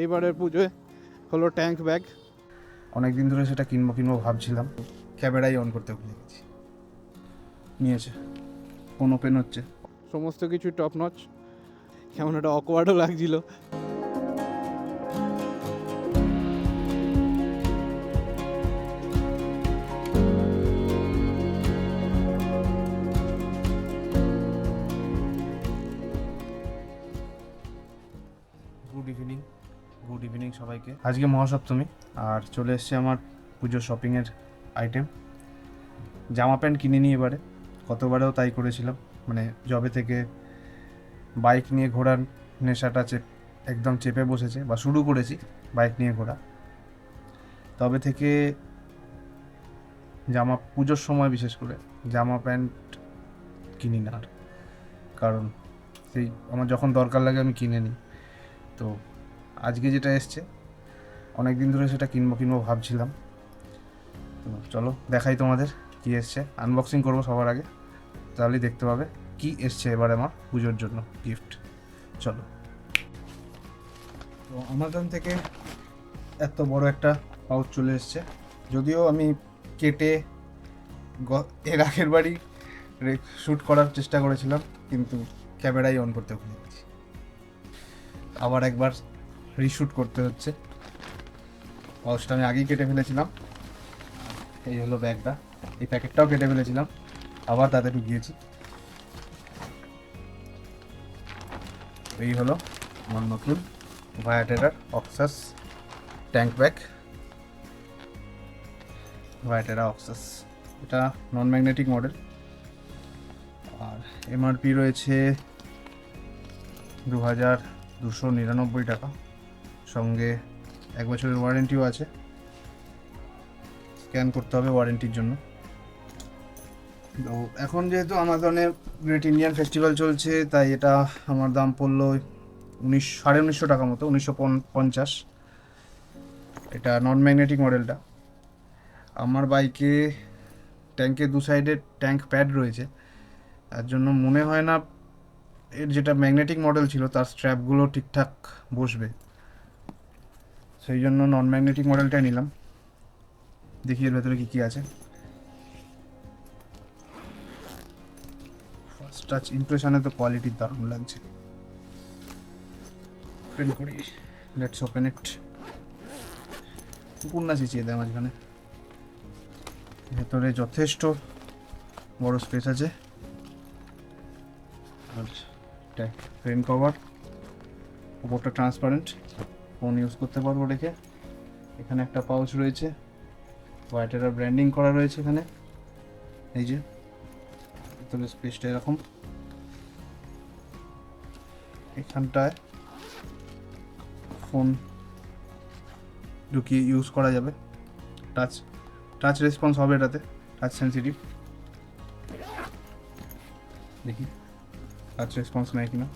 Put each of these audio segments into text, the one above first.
এইবারের পুজোয় হলো ট্যাঙ্ক ব্যাগ অনেক দিন ধরে সেটা কিনবো কিনবো ভাবছিলাম। ক্যামেরাই অন করতে ভুলে গেছি। নিয়েছে। ফোন ওপেন হচ্ছে। সমস্ত কিছু টপ নচ কেমন একটা অকওয়ার্ডও লাগছিল। গুড ইভিনিং গুড ইভিনিং সবাইকে। আজকে মহাসপ্তমী, আর চলে এসছে আমার পুজোর শপিংয়ের আইটেম জামা প্যান্ট কিনে নিই এবারে কতবারেও তাই করেছিলাম। মানে জবে থেকে বাইক নিয়ে ঘোরার নেশাটা চেপ একদম চেপে বসেছে, বা শুরু করেছি বাইক নিয়ে ঘোরা। তবে থেকে জামা পুজোর সময় বিশেষ করে জামা প্যান্ট কিনি না আর। কারণ সেই আমার যখন দরকার লাগে আমি কিনে নিই। তো আজকে যেটা এসছে অনেক দিন ধরে সেটা কিনবো কিনবো ভাবছিলাম। তো চলো, দেখাই তোমাদের কি এসছে। আনবক্সিং করব সবার আগে, তাহলেই দেখতে পাবে কি এসছে এবার আমার পুজোর জন্য গিফট চলো। তো আমাজন থেকে এত বড় একটা পাউচ চলে এসছে। যদিও আমি কেটে এর আগের বাড়ি শ্যুট করার চেষ্টা করেছিলাম, কিন্তু ক্যামেরাই অন করতে ভুলে গেছি। আবার একবার রিশুট করতে হচ্ছে। পাউচটা আমি আগেই কেটে ফেলেছিলাম। এই হলো ব্যাগটা। এই প্যাকেটটাও কেটে ফেলেছিলাম। আবার তাতে ঢুকিয়েছি। এই হলো আমার নতুন ভায়াটেরার Oxus tank bag Viaterra Oxus এটা নন ম্যাগনেটিক মডেল আর এমআরপি রয়েছে দু হাজার দুশো নিরানব্বই টাকা। সঙ্গে এক বছরের ওয়ারেন্টিও আছে। স্ক্যান করতে হবে ওয়ারেন্টির জন্য। তো এখন যেহেতু আমাজনে গ্রেট ইন্ডিয়ান ফেস্টিভ্যাল চলছে, তাই এটা আমার দাম পড়ল উনিশ, সাড়ে উনিশশো টাকা মতো, উনিশশো পঞ্চাশ। এটা নন ম্যাগনেটিক মডেলটা আমার বাইকে ট্যাঙ্কের দু সাইডে ট্যাঙ্ক প্যাড রয়েছে। তার জন্য মনে হয় না এর যেটা ম্যাগনেটিক মডেল ছিল, তার স্ট্র্যাপগুলো ঠিকঠাক বসবে। সেই জন্য নন ম্যাগনেটিক মডেলটাই নিলাম। দেখি এর ভেতরে কী কী আছে। ফার্স্ট টাচ ইমপ্রেশনে তো কোয়ালিটি দারুণ লাগছে। লেটস ওপেন ইট পূর্ণা চেঁচিয়ে দেয় মাঝখানে। ভেতরে যথেষ্ট বড় স্পেস আছে। আর ফ্রেম কভার উপরটা ট্রান্সপারেন্ট ফোন ইউজ করতে পারব রেখে এখানে একটা পাউচ রয়েছে। হোয়াইটের ব্র্যান্ডিং করা রয়েছে এখানে। এই যে ভিতরে স্পেসটা এরকম। এখানটায় ফোন ঢুকিয়ে ইউজ করা যাবে। টাচ টাচ রেসপন্স হবে এটাতে টাচ সেন্সিটিভ দেখি টাচ রেসপন্স নেয় কিনা।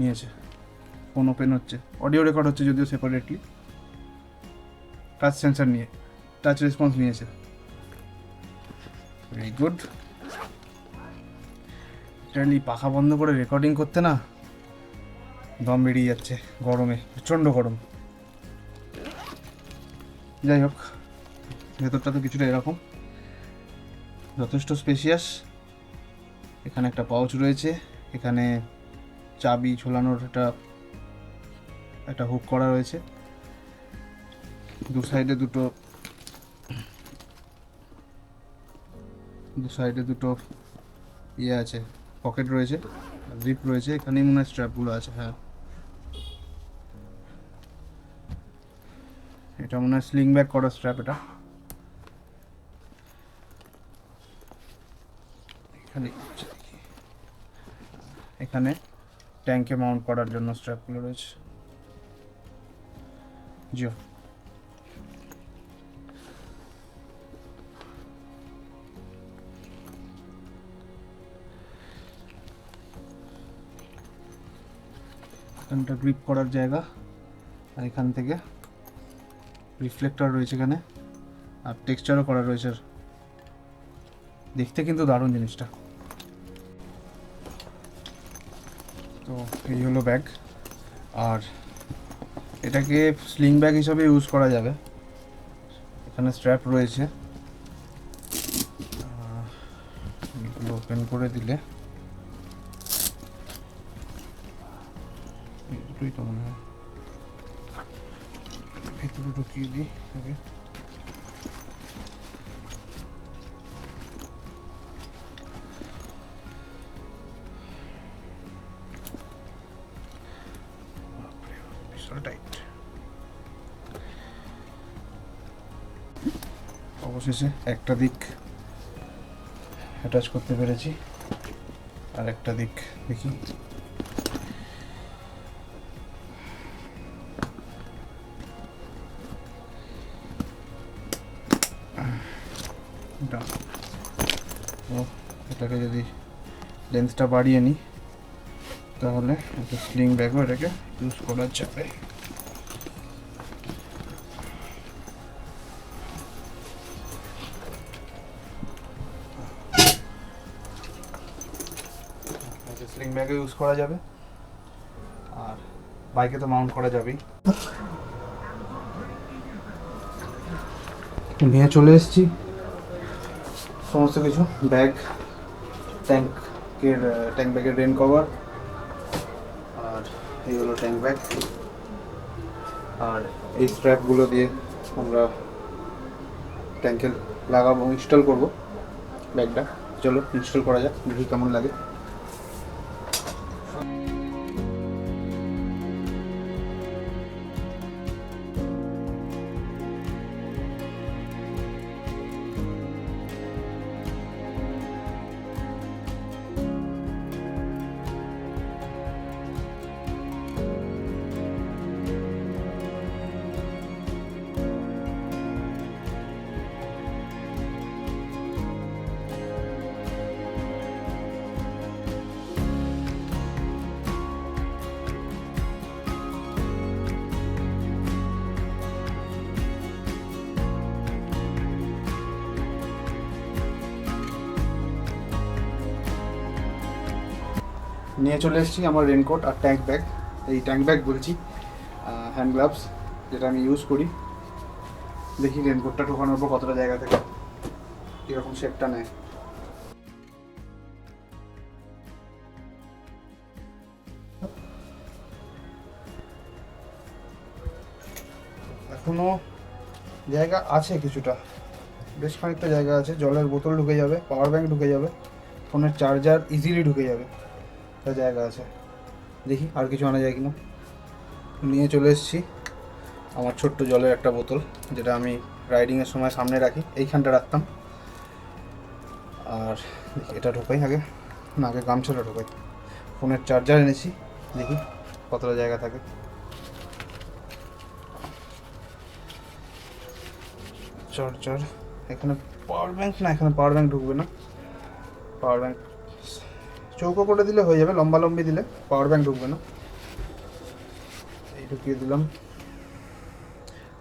নিয়েছে। ফোন ওপেন হচ্ছে। অডিও রেকর্ড হচ্ছে যদিও সেপারেটলি টাচ সেন্সার নিয়ে। টাচ রেসপন্স নিয়েছে। ভেরি গুড লিটারালি পাখা বন্ধ করে রেকর্ডিং করতে না, দম বেরিয়ে যাচ্ছে গরমে, প্রচণ্ড গরম। যাই হোক, ভেতরটা তো কিছুটা এরকম। যথেষ্ট স্পেশিয়াস এখানে একটা পাউচ রয়েছে। এখানে চাবি ঝোলানোর একটা একটা হুক করা রয়েছে। দু সাইডে দুটো, দু সাইডে দুটো ইয়ে আছে, পকেট রয়েছে, জিপ রয়েছে এখানেই মনে হয় স্ট্র্যাপগুলো আছে হ্যাঁ। এটা মনে হয় স্লিং ব্যাক করা স্ট্র্যাপ এটা। এখানে এখানে ট্যাঙ্কে মাউন্ট করার জন্য স্ট্র্যাপগুলো রয়েছে। জিও এখানটা গ্রিপ করার জায়গা, আর এখান থেকে রিফ্লেক্টর রয়েছে এখানে, আর টেক্সচারও করা রয়েছে। দেখতে কিন্তু দারুণ জিনিসটা। তো এই হলো ব্যাগ আর এটাকে স্লিং ব্যাগ হিসাবে ইউজ করা যাবে। এখানে স্ট্র্যাপ রয়েছে। ওপেন করে দিলে। দুটোই তো মনে হয়। ভেতরে ঢুকিয়ে দিই বাপরে, বিশাল টাইট অবশেষে একটা দিক অ্যাটাচ করতে পেরেছি আর একটা দিক দেখি। এটাকে যদি লেন্থটা বাড়িয়ে নিই। তাহলে স্লিং ব্যাগও এটাকে ইউজ করা যাবে। স্লিং ব্যাগে ইউজ করা যাবে। আর বাইকে তো মাউন্ট করা যাবেই। নিয়ে চলে এসেছি। সমস্ত কিছু ব্যাগ ট্যাঙ্কের ট্যাঙ্ক ব্যাগের রেন কভার এই হলো ট্যাঙ্ক ব্যাগ আর এই স্ট্র্যাপগুলো দিয়ে আমরা ট্যাঙ্কে লাগাবো ইনস্টল করব ব্যাগটা চলো ইনস্টল করা যাক, দেখি কেমন লাগে। নিয়ে চলে এসেছি আমার রেনকোট আর ট্যাঙ্ক ব্যাগ এই ট্যাঙ্ক ব্যাগ বলছি হ্যান্ড গ্লাভস যেটা আমি ইউজ করি। দেখি রেনকোটটা ঢোকানোর পর কতটা জায়গা থেকে। কীরকম শেপটা নেয়। এখনও জায়গা আছে কিছুটা। বেশ খানিকটা জায়গা আছে, জলের বোতল ঢুকে যাবে পাওয়ার ব্যাঙ্ক ঢুকে যাবে ফোনের চার্জার ইজিলি ঢুকে যাবে। একটা জায়গা আছে। দেখি আর কিছু আনা যায় কিনা। নিয়ে চলে এসেছি আমার ছোট্ট জলের একটা বোতল, যেটা আমি রাইডিংয়ের সময় সামনে রাখি। এইখানটা রাখতাম। আর এটা ঢোকাই আগে। না, আগে গামছাটা ঢোকাই। ফোনের চার্জার এনেছি। দেখি কতটা জায়গা থাকে। চার্জার এখানে পাওয়ার ব্যাংক না, এখানে পাওয়ার ব্যাংক ঢুকবে না। পাওয়ার ব্যাংক চৌকো করে দিলে হয়ে যাবে, লম্বা লম্বি দিলে পাওয়ার ব্যাংক ঢুকবে না। এই ঢুকিয়ে দিলাম।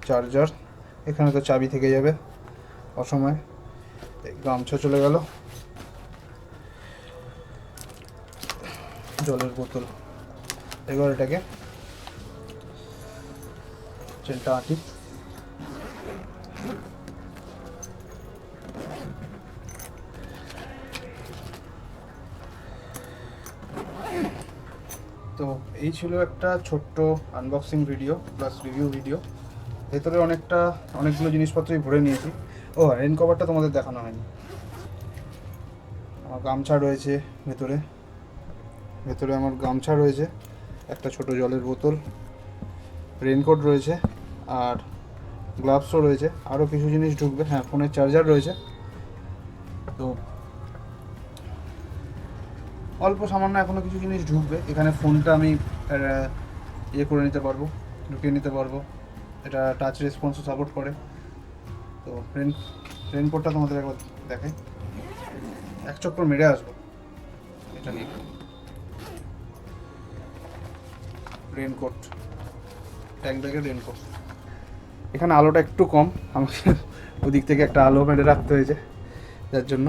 চার্জার এখানে তো চাবি থেকে যাবে অসময়। গামছা চলে গেল। জলের বোতল। এবার এটাকে চেনটা তো এই ছিল একটা ছোট্ট unboxing video plus review video ভেতরে অনেকটা, অনেকগুলো জিনিসপত্রই ভরে নিয়েছি। ও রেন কভারটা তোমাদের দেখানো হয়নি। আমার গামছা রয়েছে ভেতরে। ভেতরে আমার গামছা রয়েছে, একটা ছোট জলের বোতল রেনকোট রয়েছে, আর গ্লাভসও রয়েছে। আরও কিছু জিনিস ঢুকবে। হ্যাঁ ফোনের চার্জার রয়েছে। তো অল্প সামান্য এখনও কিছু জিনিস ঢুকবে। এখানে ফোনটা আমি ইয়ে করে নিতে পারব, ঢুকিয়ে নিতে পারব। এটা টাচ রেসপন্সও সাপোর্ট করে। তো রেন রেনকোটটা তোমাদের একবার দেখাই। এক চক্কর মেরে আসব। এটা নিয়ে। রেনকোট ট্যাঙ্ক ব্যাগের রেনকোট এখানে আলোটা একটু কম। আমাকে ওদিক থেকে একটা আলো মেরে রাখতে হয়েছে, যার জন্য।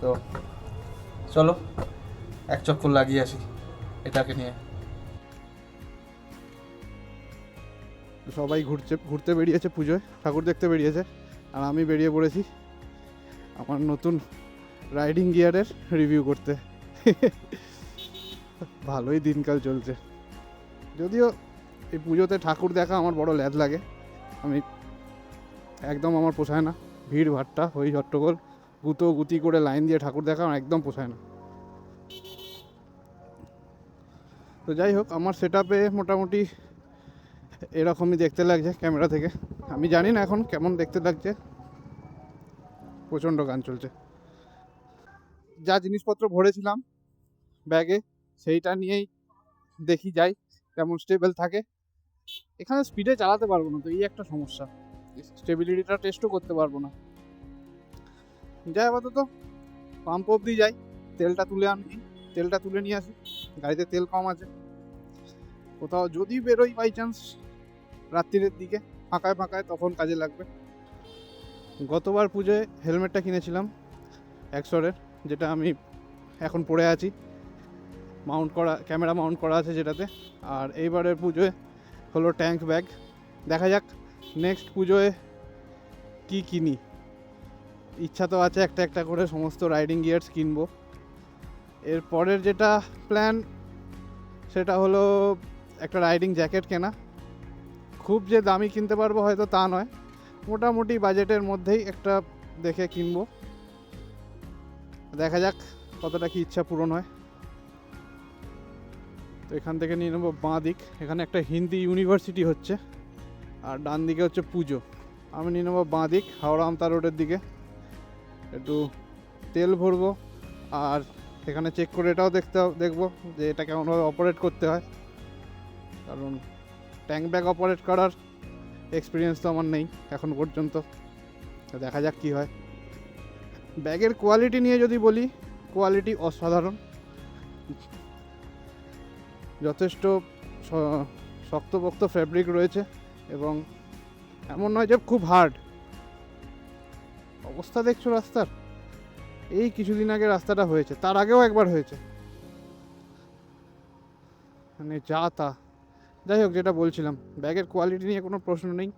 তো চলো, এক চক্কর লাগিয়ে আসি, এটাকে নিয়ে। সবাই ঘুরছে, ঘুরতে বেরিয়েছে পুজোয়, ঠাকুর দেখতে বেরিয়েছে, আর আমি বেরিয়ে পড়েছি আমার নতুন রাইডিং গিয়ারের রিভিউ করতে। ভালোই দিনকাল চলছে। যদিও এই পুজোতে ঠাকুর দেখা আমার বড় ল্যাদ লাগে, আমি একদম আমার পোষায় না, ভিড় ভাট্টা হই হট্টগোল গুতো গুতি করে লাইন দিয়ে ঠাকুর দেখা আমার একদম পোষায় না। তো যাই হোক, আমার সেট মোটামুটি এরকমই দেখতে লাগছে ক্যামেরা থেকে। আমি জানি না এখন কেমন দেখতে লাগছে। প্রচণ্ড গান চলছে। যা জিনিসপত্র ভরেছিলাম ব্যাগে সেইটা নিয়েই দেখি যাই, কেমন স্টেবল থাকে। এখানে স্পিডে চালাতে পারব না তো, এই একটা সমস্যা। স্টেবিলিটিটা টেস্টও করতে পারব না। যাই আপাতত পাম্প অবধি যাই। তেলটা তুলে আনি তেলটা তুলে নিয়ে আসি। গাড়িতে তেল কম আছে। কোথাও যদি বেরোই বাই চান্স রাত্রিরের দিকে, ফাঁকায় ফাঁকায় তখন কাজে লাগবে। গতবার পুজোয় হেলমেটটা কিনেছিলাম একশোরের যেটা আমি এখন পরে আছি। মাউন্ট করা ক্যামেরা মাউন্ট করা আছে যেটাতে। আর এইবারের পুজোয় হলো ট্যাঙ্ক ব্যাগ দেখা যাক নেক্সট পুজোয় কি কিনি। ইচ্ছা তো আছে একটা একটা করে সমস্ত রাইডিং গিয়ার্স কিনবো। এর পরের যেটা প্ল্যান সেটা হলো একটা রাইডিং জ্যাকেট কেনা। খুব যে দামি কিনতে পারব হয়তো তা নয়, মোটামুটি বাজেটের মধ্যেই একটা দেখে কিনবো। দেখা যাক কতটা কি ইচ্ছা পূরণ হয়। তো এখান থেকে নিয়ে নেব বাঁ দিক। এখানে একটা হিন্দি ইউনিভার্সিটি হচ্ছে, আর ডান দিকে হচ্ছে পুজো। আমি নিয়ে নেব বাঁ দিক, হাওড়া আমতা রোডের দিকে। একটু তেল ভরবো আর এখানে চেক করে এটাও দেখতে দেখব যে এটা কেমনভাবে অপারেট করতে হয়। কারণ ট্যাঙ্ক ব্যাগ অপারেট করার এক্সপিরিয়েন্স তো আমার নেই এখন পর্যন্ত। দেখা যাক কী হয়। ব্যাগের কোয়ালিটি নিয়ে যদি বলি কোয়ালিটি অসাধারণ। যথেষ্ট শক্তপোক্ত ফ্যাব্রিক রয়েছে এবং এমন নয় যে খুব হার্ড অবস্থা দেখছ রাস্তার? এই কিছুদিন আগে রাস্তাটা হয়েছে, তার আগেও একবার হয়েছে। মানে যা তা। যাই হোক, যেটা বলছিলাম, ব্যাগের কোয়ালিটি নিয়ে কোনো প্রশ্ন নেই।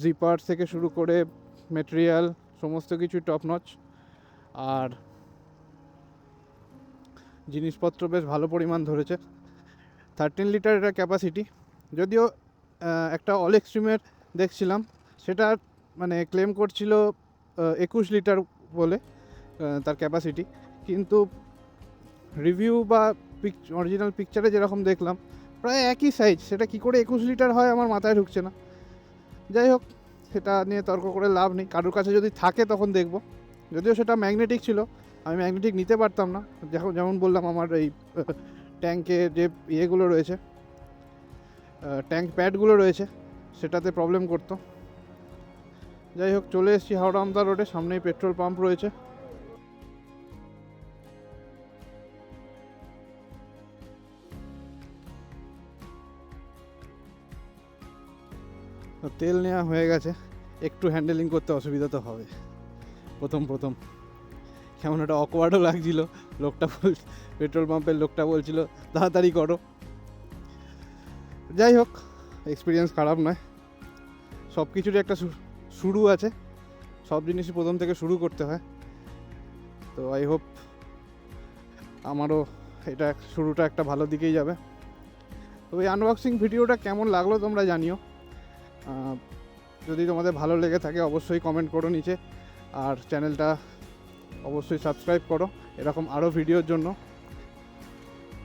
জিপার থেকে শুরু করে মেটেরিয়াল সমস্ত কিছু টপ নচ আর জিনিসপত্র বেশ ভালো পরিমাণ ধরেছে। থার্টিন লিটার এটা ক্যাপাসিটি যদিও একটা অল এক্সট্রিমের দেখছিলাম, সেটা মানে ক্লেম করছিল একুশ লিটার বলে তার ক্যাপাসিটি কিন্তু রিভিউ বা পিক অরিজিনাল পিকচারে যেরকম দেখলাম, প্রায় একই সাইজ সেটা কি করে একুশ লিটার হয় আমার মাথায় ঢুকছে না। যাই হোক, সেটা নিয়ে তর্ক করে লাভ নেই। কারোর কাছে যদি থাকে তখন দেখব। যদিও সেটা ম্যাগনেটিক ছিল, আমি ম্যাগনেটিক নিতে পারতাম না। যখন যেমন বললাম, আমার এই ট্যাঙ্কে যে ইয়েগুলো রয়েছে ট্যাঙ্ক প্যাডগুলো রয়েছে, সেটাতে প্রবলেম করতো। যাই হোক, চলে এসেছি হাওড়া আমদা রোডে, সামনেই পেট্রোল পাম্প রয়েছে। তেল নেওয়া হয়ে গেছে। একটু হ্যান্ডেলিং করতে অসুবিধা তো হবে। প্রথম প্রথম। কেমন একটা অকওয়ার্ডও লাগছিল। লোকটা বল, পেট্রোল পাম্পের লোকটা বলছিল, তাড়াতাড়ি করো। যাই হোক এক্সপিরিয়েন্স খারাপ নয়। সব কিছুরই একটা শুরু আছে। সব জিনিসই প্রথম থেকে শুরু করতে হয়। তো আই হোপ আমারও এটা শুরুটা একটা ভালো দিকেই যাবে। তো এই আনবক্সিং ভিডিওটা কেমন লাগল তোমরা জানিও। যদি তোমাদের ভালো লেগে থাকে অবশ্যই কমেন্ট করো নিচে। আর চ্যানেলটা অবশ্যই সাবস্ক্রাইব করো। এরকম আরও ভিডিওর জন্য।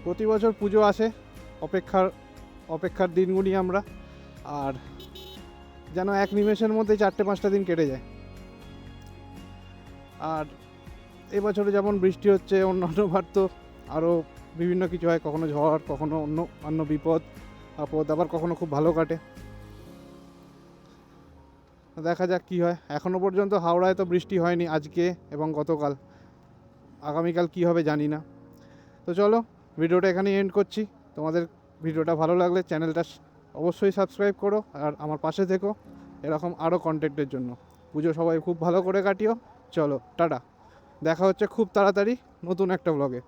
প্রতি বছর পুজো আসে। অপেক্ষার অপেক্ষার দিনগুলি আমরা। আর যেন এক নিমেষের মধ্যে চারটে পাঁচটা দিন কেটে যায়। আর এবছরে যেমন বৃষ্টি হচ্ছে অন্যান্য বার তো আরও বিভিন্ন কিছু হয়, কখনো ঝড়, কখনো অন্য অন্য বিপদ, আপদ, আবার কখনো খুব ভালো কাটে। দেখা যাক কী হয়। এখনও পর্যন্ত হাওড়ায় তো বৃষ্টি হয়নি আজকে এবং গতকাল। আগামীকাল কী হবে জানি না। তো চলো, ভিডিওটা এখানেই এন্ড করছি। তোমাদের ভিডিওটা ভালো লাগলে চ্যানেলটা অবশ্যই সাবস্ক্রাইব করো আর আমার পাশে থেকো। এরকম আরও কন্টেন্টের জন্য। পুজো সবাই খুব ভালো করে কাটিও। চলো, টাটা। দেখা হচ্ছে খুব তাড়াতাড়ি নতুন একটা ব্লগে